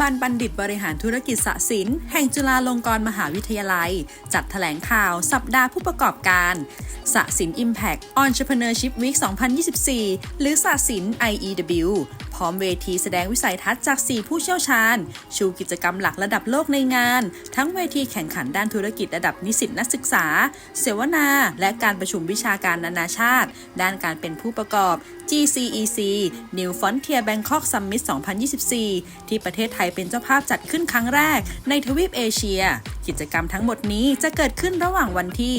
บันบัณฑิตบริหารธุรกิจสศิน แห่งจุฬาลงกรณ์มหาวิทยาลัย จัดแถลงข่าวสัปดาห์ผู้ประกอบการสศิน Impact Entrepreneurship Week 2024 หรือสศิน IEW พร้อมเวทีแสดงวิสัยทัศน์จาก 4 ผู้เชี่ยวชาญ ชูกิจกรรมหลักระดับโลกในงาน ทั้งเวทีแข่งขันด้านธุรกิจระดับนิสิตนักศึกษา เสวนา และการประชุมวิชาการนานาชาติ ด้านการเป็นผู้ประกอบ GCEC New Frontier Bangkok Summit 2024 ที่ประเทศไทยเป็นเจ้าภาพจัดขึ้นครั้งแรก ในทวีปเอเชีย กิจกรรมทั้งหมดนี้จะเกิดขึ้นระหว่างวันที่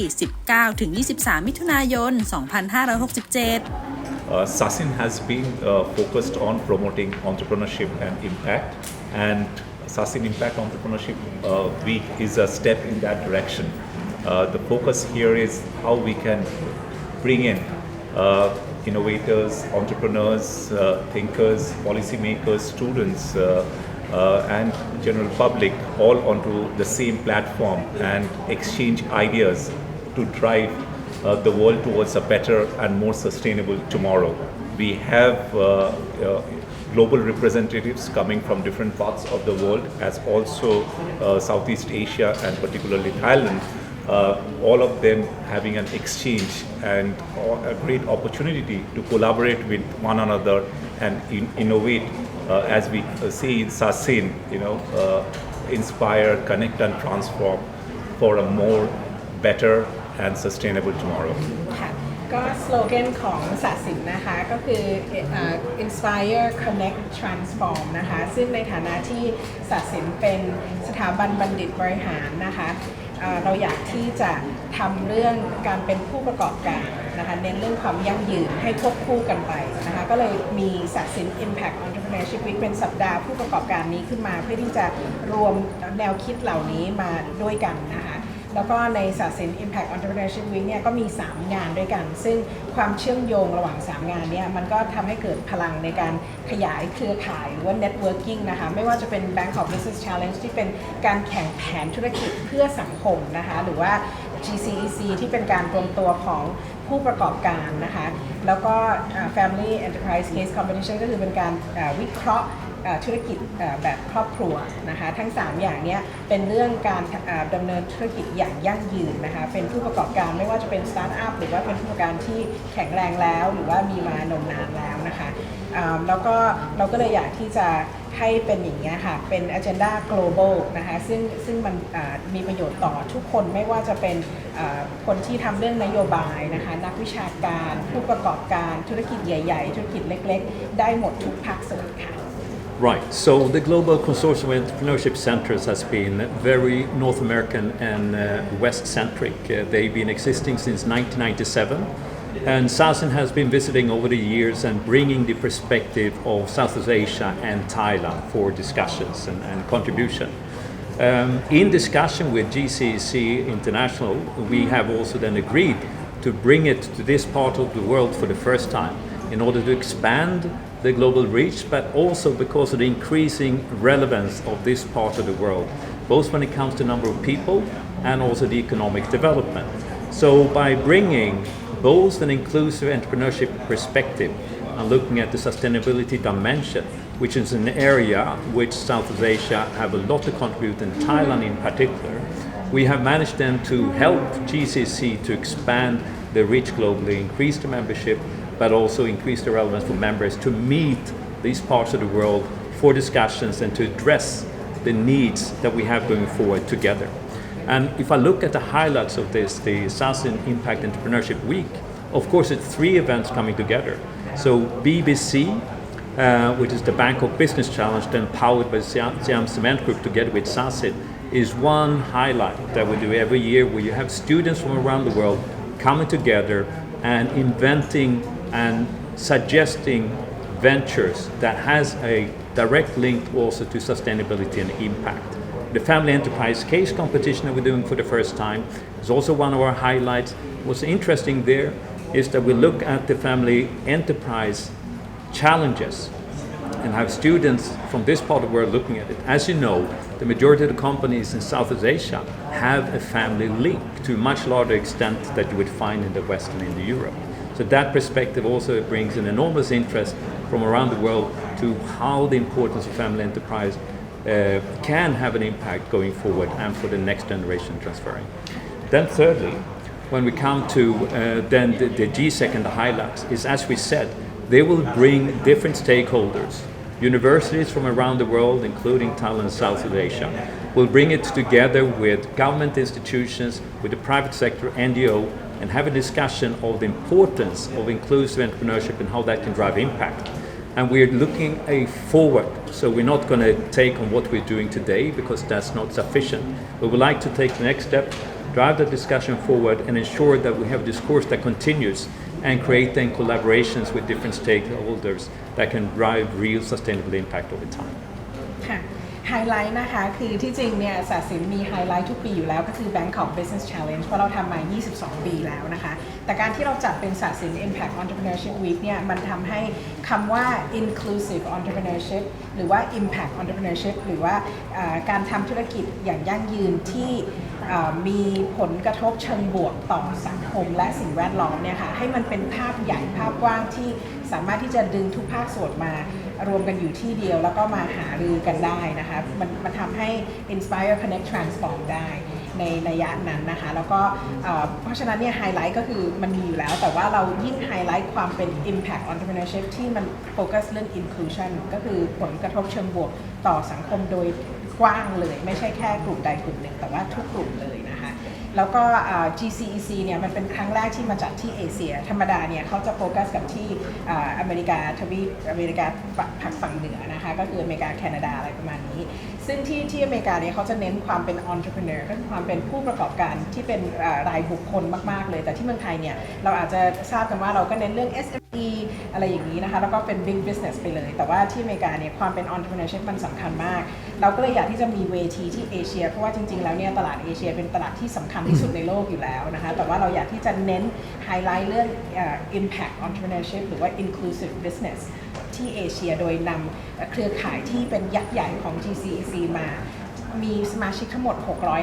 19-23 มิถุนายน 2567 Uh, Sasin has been uh, focused on promoting entrepreneurship and impact, and Sasin Impact Entrepreneurship uh, Week is a step in that direction. Uh, the focus here is how we can bring in uh, innovators, entrepreneurs, uh, thinkers, policymakers, students, and general public all onto the same platform and exchange ideas to drive uh, the world towards a better and more sustainable tomorrow. We have uh, uh, global representatives coming from different parts of the world, as also uh, Southeast Asia and particularly Thailand. Uh, all of them having an exchange and a great opportunity to collaborate with one another and in- innovate, uh, as we uh, say in Sasin, you know, uh, inspire, connect, and transform for a more better and sustainable tomorrow. ค่ะก็สโลแกนของศาสินนะคะก็คือเอ่อ inspire connect transform นะคะซึ่งในฐานะที่ศาสินเป็นสถาบันบัณฑิตบริหารนะคะเอ่อเราอยากที่จะทำเรื่องการเป็นผู้ประกอบการนะคะเน้นเรื่องความยั่งยืนให้ควบคู่กันไปนะคะก็เลยมีศาสิน Impact Entrepreneurship Week เป็นสัปดาห์ผู้ประกอบการนี้ขึ้นมา เพื่อที่จะรวมแนวคิดเหล่านี้มาด้วยกันนะคะ แล้วก็ในศาสตร์ศิลป์ Impact Entrepreneurship Week เนี่ยก็มี 3 งานด้วยกัน ซึ่งความเชื่อมโยงระหว่าง 3 งานเนี่ยมันก็ทำให้เกิดพลังในการขยายเครือข่ายหรือว่า networking นะคะไม่ว่าจะเป็น Bank of Business Challenge ที่เป็นการแข่งแผนธุรกิจเพื่อสังคมนะคะหรือว่า GCEC ที่เป็นการรวมตัวของผู้ประกอบการนะคะ แล้วก็ Family Enterprise Case Competition ก็คือเป็นการวิเคราะห์ธุรกิจแบบครอบครัวนะคะทั้ง 3 อย่างนี้เป็นเรื่องการเอ่อดำเนินธุรกิจอย่างยั่งยืนนะคะเป็นผู้ประกอบการไม่ว่าจะเป็นสตาร์ทอัพหรือว่าเป็นผู้ประกอบการที่แข็งแรงแล้ว หรือว่ามีมานมนานแล้วนะคะแล้วก็เราก็เลยอยากที่จะให้เป็นอย่างนี้ค่ะ เป็น agenda global นะคะ ซึ่งซึ่งมันมีประโยชน์ต่อทุกคนไม่ว่าจะเป็นคนที่ทำเรื่องนโยบายนะคะ นักวิชาการผู้ประกอการธุรกิจใหญ่ ๆ ธุรกิจเล็ก ๆ ได้หมดทุกภาคส่วนค่ะ Right. So the Global Consortium of Entrepreneurship Centers has been very North American and uh, West centric. Uh, they've been existing since 1997. And SASIN has been visiting over the years and bringing the perspective of Southeast Asia and Thailand for discussions and, and contribution. Um, in discussion with GCC International, we have also then agreed to bring it to this part of the world for the first time in order to expand the global reach, but also because of the increasing relevance of this part of the world, both when it comes to number of people and also the economic development. So by bringing both an inclusive entrepreneurship perspective and looking at the sustainability dimension, which is an area which Southeast Asia have a lot to contribute, and Thailand in particular, we have managed then to help GCC to expand the reach globally, increase the membership, but also increase the relevance for members to meet these parts of the world for discussions and to address the needs that we have going forward together. And if I look at the highlights of this, the SASIN Impact Entrepreneurship Week, of course, it's three events coming together. So BBC, uh, which is the Bangkok Business Challenge, then powered by Siam Cement Group together with SASIN, is one highlight that we do every year where you have students from around the world coming together and inventing and suggesting ventures that has a direct link also to sustainability and impact. The family enterprise case competition that we're doing for the first time is also one of our highlights. What's interesting there is that we look at the family enterprise challenges and have students from this part of the world looking at it. As you know, the majority of the companies in Southeast Asia have a family link to a much larger extent that you would find in the West and in the Europe. So that perspective also brings an enormous interest from around the world to how the importance of family enterprise uh, can have an impact going forward and for the next generation transferring. Then thirdly, when we come to uh, then the, the GSEC and the highlights is as we said, they will bring different stakeholders, universities from around the world, including Thailand, South Asia, will bring it together with government institutions, with the private sector, NGO, and have a discussion of the importance of inclusive entrepreneurship and how that can drive impact. And we're looking a forward, so we're not going to take on what we're doing today because that's not sufficient. We would like to take the next step, drive the discussion forward, and ensure that we have discourse that continues and create then collaborations with different stakeholders that can drive real sustainable impact over time. ค่ะ ไฮไลท์นะคะ คือที่จริงเนี่ยศาสินมีไฮไลท์ทุกปีอยู่แล้ว ก็คือ Bangkok Business Challenge เพราะเราทำมา 22 ปีแล้วนะคะ แต่การที่เราจัดเป็นศาสิน Impact Entrepreneurship Week เนี่ยมันทำให้คำว่า inclusive entrepreneurship หรือว่า impact entrepreneurship หรือว่าการทำธุรกิจอย่างยั่งยืนที่มีผลกระทบเชิงบวกต่อสังคมและสิ่งแวดล้อมเนี่ยค่ะให้มันเป็นภาพใหญ่ภาพกว้างที่ สามารถที่จะดึงทุกภาคส่วนมารวมกันอยู่ที่เดียว แล้วก็มาหารือกันได้นะคะมันมันทำให้ inspire connect transform ได้ในนัยะนั้นนะคะแล้วก็เอ่อเพราะฉะนั้นเนี่ยไฮไลท์ก็คือมันมีอยู่แล้ว แต่ว่าเรายิ่งไฮไลท์ความเป็น impact entrepreneurship ที่มันโฟกัสเรื่อง inclusion ก็คือผลกระทบเชิงบวกต่อสังคมโดยกว้างเลย ไม่ใช่แค่กลุ่มใดกลุ่มหนึ่ง แต่ว่าทุกกลุ่มเลยนะคะ แล้วก็ GCEC เนี่ยมันเป็นครั้งแรกที่มาจัดที่เอเชีย ธรรมดาเนี่ยเขาจะโฟกัสกับที่อเมริกาทวีปอเมริกาผักฝั่งเหนือนะคะ ก็คืออเมริกาแคนาดาอะไรประมาณนี้ ซึ่งที่ที่อเมริกาเนี่ยเขาจะเน้นความเป็น entrepreneur ก็คือความเป็นผู้ประกอบการที่เป็นรายบุคคลมาก ๆ เลย แต่ที่เมืองไทยเนี่ยเราอาจจะทราบกันว่าเราก็เน้นเรื่อง SME อะไรอย่างนี้นะคะ แล้วก็เป็น big business ไปเลย แต่ว่าที่อเมริกาเนี่ยความเป็น entrepreneurship มันสำคัญมาก เราก็เลยอยากที่จะมีเวทีที่เอเชีย เพราะว่าจริงๆ แล้วเนี่ยตลาดเอเชียเป็นตลาดที่สำคัญที่สุดในโลกอยู่แล้วนะคะ แต่ว่าเราอยากที่จะเน้นไฮไลท์เรื่องเอ่อ impact entrepreneurship หรือว่า inclusive business ที่เอเชียโดยนำเครือข่ายที่เป็นยักษ์ใหญ่ของ GCEC มา มีสมาชิกทั้งหมด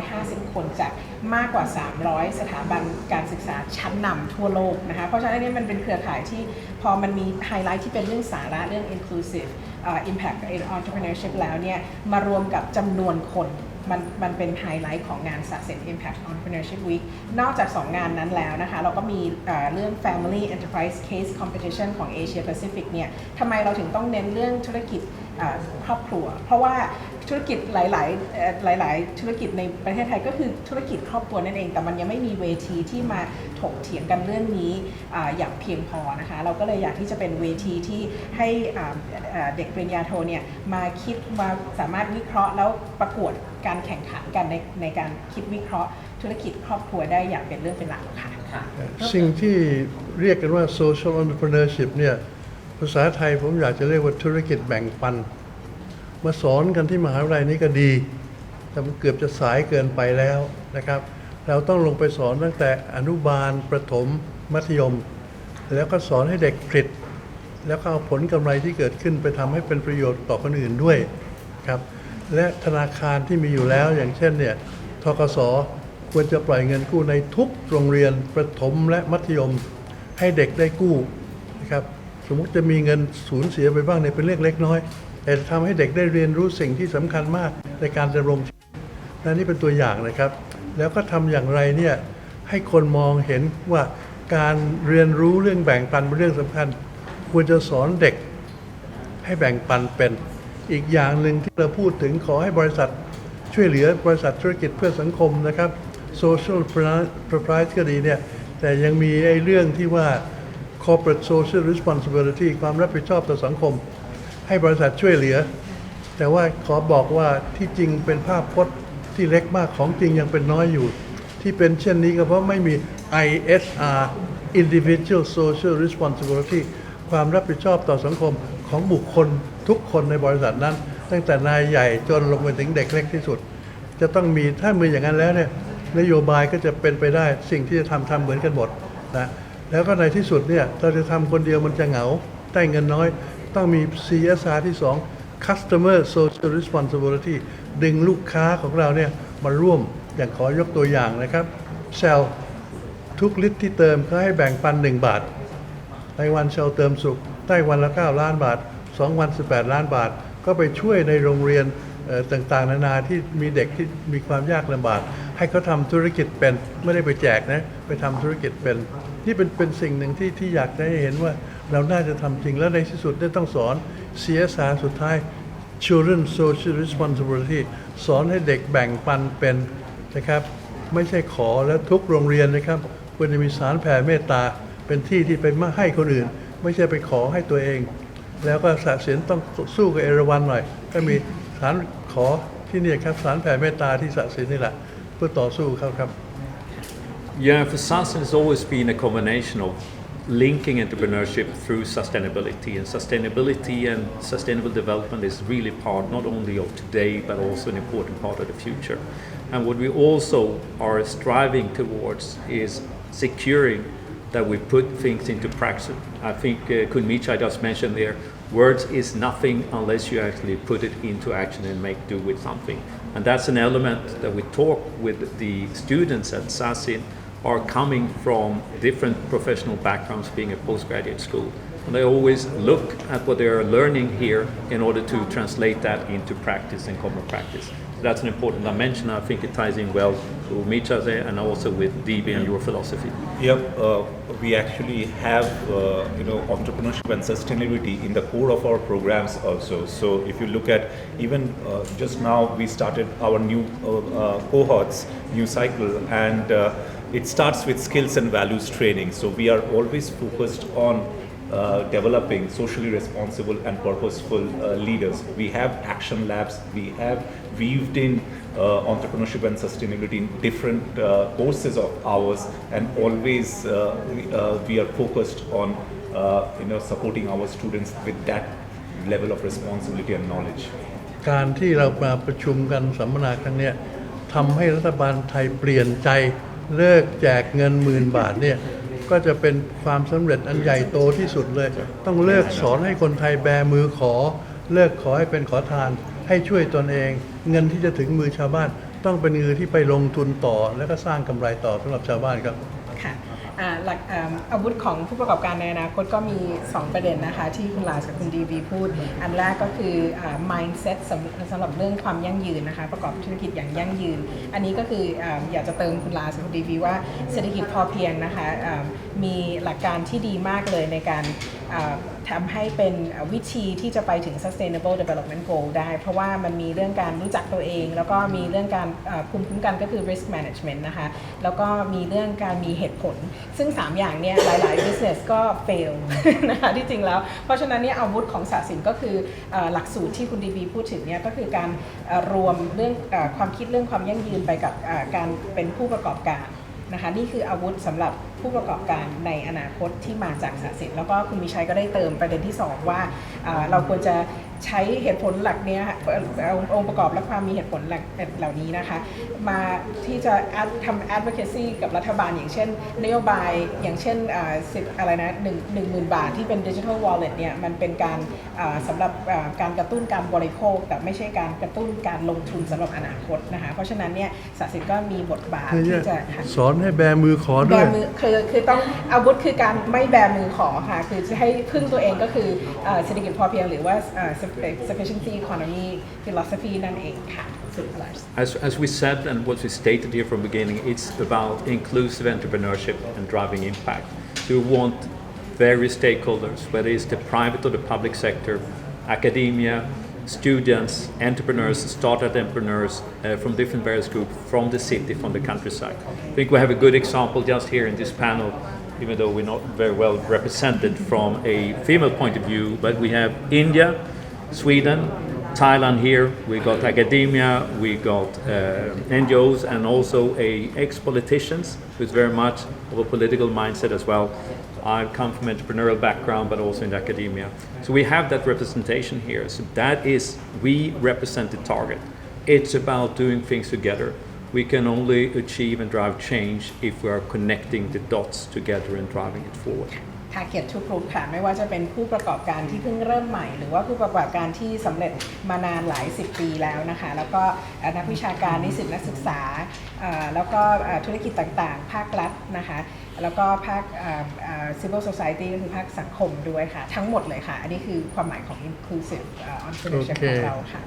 650 คนจากมากกว่า 300 สถาบันการศึกษาชั้นนำทั่วโลกนะคะเพราะฉะนั้นนนี้มันเป็นเครือข่ายที่พอมันมีไฮไลท์ที่เป็นเรื่องสาระเรื่อง inclusive เอ่อ impact entrepreneurship แล้วเนี่ยมารวมกับจำนวนคนมันมันเป็นไฮไลท์ของงานสะเสร็จ Impact Entrepreneurship Week นอกจาก 2 งานนั้นแล้วนะคะ เราก็มีเรื่อง Family Enterprise Case Competition ของ Asia Pacific เนี่ยทำไมเราถึงต้องเน้นเรื่องธุรกิจครอบครัว เพราะว่า ธุรกิจหลายๆเอ่อหลาย ๆ ธุรกิจในประเทศไทยก็คือธุรกิจครอบครัวนั่นเอง แต่มันยังไม่มีเวทีที่มาถกเถียงกันเรื่องนี้อาอย่างเพียงพอนะคะ เราก็เลยอยากที่จะเป็นเวทีที่ให้อ่าเอ่อเด็กปริญญาโทเนี่ยมาคิดมาสามารถวิเคราะห์แล้วประกวดการแข่งขันกันในในการคิดวิเคราะห์ธุรกิจครอบครัวได้อย่างเป็นเรื่องเป็นราวค่ะสิ่งที่เรียกกันว่า social entrepreneurship เนี่ยภาษาไทยผมอยากจะเรียกว่าธุรกิจแบ่งปัน มาสอนกันที่มหาวิทยาลัยนี้ก็ดี แต่มันเกือบจะสายเกินไปแล้วนะครับ เราต้องลงไปสอนตั้งแต่อนุบาลประถมมัธยม แล้วก็สอนให้เด็กผลิต แล้วก็เอาผลกำไรที่เกิดขึ้นไปทำให้เป็นประโยชน์ต่อคนอื่นด้วยครับและธนาคารที่มีอยู่แล้วอย่างเช่นเนี่ยทกสควรจะปล่อยเงินกู้ในทุกโรงเรียนประถมและมัธยม ให้เด็กได้กู้นะครับสมมุติจะมีเงินสูญเสียไปบ้างเนี่ยเป็นเรื่องเล็กน้อย แต่ทำให้เด็กได้เรียนรู้สิ่งที่สำคัญมากในการดำรงชีวิตและนี่เป็นตัวอย่างนะครับ แล้วก็ทำอย่างไรเนี่ยให้คนมองเห็นว่าการเรียนรู้เรื่องแบ่งปันเป็นเรื่องสำคัญ ควรจะสอนเด็กให้แบ่งปันเป็น อีกอย่างหนึ่งที่เราพูดถึงขอให้บริษัทช่วยเหลือบริษัทธุรกิจเพื่อสังคมนะครับ social propriety ก็ดีเนี่ย แต่ยังมีไอ้เรื่องที่ว่า corporate social responsibility ความรับผิดชอบต่อสังคม ให้บริษัทช่วยเหลือ แต่ว่าขอบอกว่าที่จริงเป็นภาพพจน์ที่เล็กมากของจริงยังเป็นน้อยอยู่ ที่เป็นเช่นนี้ก็เพราะไม่มี ISR Individual Social Responsibility ความรับผิดชอบต่อสังคมของบุคคลทุกคนในบริษัทนั้น ตั้งแต่นายใหญ่จนลงไปถึงเด็กเล็กที่สุด จะต้องมีถ้ามีอย่างนั้นแล้วเนี่ยนโยบายก็จะเป็นไปได้สิ่งที่จะทำทำเหมือนกันหมดนะแล้วก็ในที่สุดเนี่ยเราจะทำคนเดียวมันจะเหงาได้เงินน้อย ต้องมี CSR ที่ 2 Customer Social Responsibility ดึงลูกค้าของเราเนี่ยมาร่วมอย่างขอยกตัวอย่างนะครับ Shell ทุกลิตรที่เติมก็ให้แบ่งปัน 1 บาทในวันเชลเติมสุขได้วันละ 9 ล้านบาท 2 วัน 18 ล้านบาท ก็ไปช่วยในโรงเรียนต่างๆ นานาที่มีเด็กที่มีความยากลำบาก ให้เขาทำธุรกิจเป็นไม่ได้ไปแจกนะ ไปทำธุรกิจเป็น นี่เป็นเป็นสิ่งหนึ่งที่ที่อยากจะให้เห็นว่า เราน่าจะทำจริง แล้วในที่สุดได้ต้องสอน CSR สุดท้าย Children Social Responsibility สอนให้เด็กแบ่งปันเป็นนะครับ ไม่ใช่ขอแล้วทุกโรงเรียนนะครับควรจะมีสารแผ่เมตตา เป็นที่ที่ไปมาให้คนอื่น ไม่ใช่ไปขอให้ตัวเอง แล้วก็สะเสียนต้องสู้กับเอราวันหน่อย ก็มีสารขอที่นี่ครับสารแผ่เมตตาที่สะเสียนนี่แหละเพื่อต่อสู้เขาครับ Yeah, for SASN it's always been a combination of linking entrepreneurship through sustainability. And sustainability and sustainable development is really part not only of today but also an important part of the future. And what we also are striving towards is securing that we put things into practice. I think uh, Michai just mentioned there, words is nothing unless you actually put it into action and make do with something. And that's an element that we talk with the students at SASIN are coming from different professional backgrounds being a postgraduate school. And they always look at what they are learning here in order to translate that into practice and common practice. So that's an important dimension. I think it ties in well to Micha there and also with DB and your philosophy. Yep, uh, we actually have uh, you know entrepreneurship and sustainability in the core of our programs also. So if you look at even uh, just now we started our new uh, uh, cohorts, new cycle, and uh, it starts with skills and values training. So we are always focused on uh, developing socially responsible and purposeful uh, leaders. We have action labs. We have weaved in uh, entrepreneurship and sustainability in different uh, courses of ours, and always uh, we, uh, we are focused on uh, you know supporting our students with that level of responsibility and knowledge. การที่เรามาประชุมกันสัมมนาครั้งเนี้ยทำให้รัฐบาลไทยเปลี่ยนใจ เลิกแจกเงินหมื่นบาทเนี่ยก็จะเป็นความสำเร็จอันใหญ่โตที่สุดเลย ต้องเลิกสอนให้คนไทยแบมือขอ เลิกขอให้เป็นขอทาน ให้ช่วยตนเอง เงินที่จะถึงมือชาวบ้าน ต้องเป็นเงินที่ไปลงทุนต่อ แล้วก็สร้างกำไรต่อสำหรับชาวบ้านครับค่ะ หลักอาอาวุธของผู้ประกอบการในอนาคตก็มี 2 ประเด็นนะคะที่คุณลาสกับคุณดีบีพูด อันแรกก็คืออ่า mindset สำสำหรับเรื่องความยั่งยืนนะคะประกอบธุรกิจอย่างยั่งยืน อันนี้ก็คือออยากจะเติมคุณลาสกับคุณดีบีว่าเศรษฐกิจพอเพียงนะคะมีหลักการที่ดีมากเลยในการ ทำให้เป็นวิธีที่จะไปถึง sustainable development goal ได้ เพราะว่ามันมีเรื่องการรู้จักตัวเอง แล้วก็มีเรื่องการอ่าภูมิคุ้มกันก็คือ risk management นะคะ แล้วก็มีเรื่องการมีเหตุผล ซึ่ง 3 อย่างเนี้ยหลาย ๆ business ก็ fail นะคะที่จริงแล้ว เพราะฉะนั้นเนี่ยอาวุธของศาสินก็คืออหลักสูตรที่คุณดีบีพูดถึงเนี่ยก็คือการรวมเรื่องอความคิดเรื่องความยั่งยืนไปกับการเป็นผู้ประกอบการ นะคะนี่คืออาวุธสำหรับผู้ประกอบการในอนาคตที่มาจากสาสิทธิ์แล้วก็คุณมีชัยก็ได้เติมประเด็นที่ 2 ว่าเราควรจะ ใช้เหตุผลหลักเนี้ยค่ะเอ่อเอาองค์ประกอบและความมีเหตุผลหลักเหล่านี้นะคะ มาที่จะ ad- ทำ advocacy กับรัฐบาล อย่างเช่น นโยบายอย่างเช่นอ่าสิบอะไรนะหนึ่งหนึ่งหมื่นบาทที่เป็น digital wallet เนี่ยมันเป็นการอ่าสำหรับอ่าการกระตุ้นการบริโภค แต่ไม่ใช่การกระตุ้นการลงทุนสำหรับอนาคตนะคะเพราะฉะนั้นเนี่ยสาสิทธิ์ก็มีบทบาทคือที่จะสอนให้แบมือขอแบด้วยมือคือคือต้องอาวุธคือการไม่แบมือขอค่ะคือจะให้พึ่งตัวเองก็คือเอ่อเศรษฐกิจพอเพียงหรือว่าเอ่อ sufficiency economy philosophy นั่นเองค่ะสุดท้าย As, as we said and what we stated here from the beginning, it's about inclusive entrepreneurship and driving impact. We want various stakeholders, whether it's the private or the public sector, academia, students, entrepreneurs, startup entrepreneurs uh, from different various groups, from the city, from the countryside. I think we have a good example just here in this panel, even though we're not very well represented from a female point of view, but we have India, Sweden, Thailand here, we got academia, we got uh, NGOs, and also a ex-politicians with very much of a political mindset as well. I come from an entrepreneurial background, but also in academia. So we have that representation here. So that is, we represent the target. It's about doing things together. We can only achieve and drive change if we are connecting the dots together and driving it forward. Target ทุกกลุ่มค่ะ ไม่ว่าจะเป็นผู้ประกอบการที่เพิ่งเริ่มใหม่ หรือว่าผู้ประกอบการที่สำเร็จมานานหลาย 10 ปีแล้วนะคะ แล้วก็เอ่อนักวิชาการนิสิตนักศึกษาเอ่อแล้วก็เอ่อธุรกิจต่างๆ ภาครัฐนะคะแล้วก็ภาคเอ่อเอ่อ civil society ก็คือภาคสังคมด้วยค่ะ ทั้งหมดเลยค่ะ อันนี้คือความหมายของ inclusive เอ่อ entrepreneurship โอเคของเราค่ะ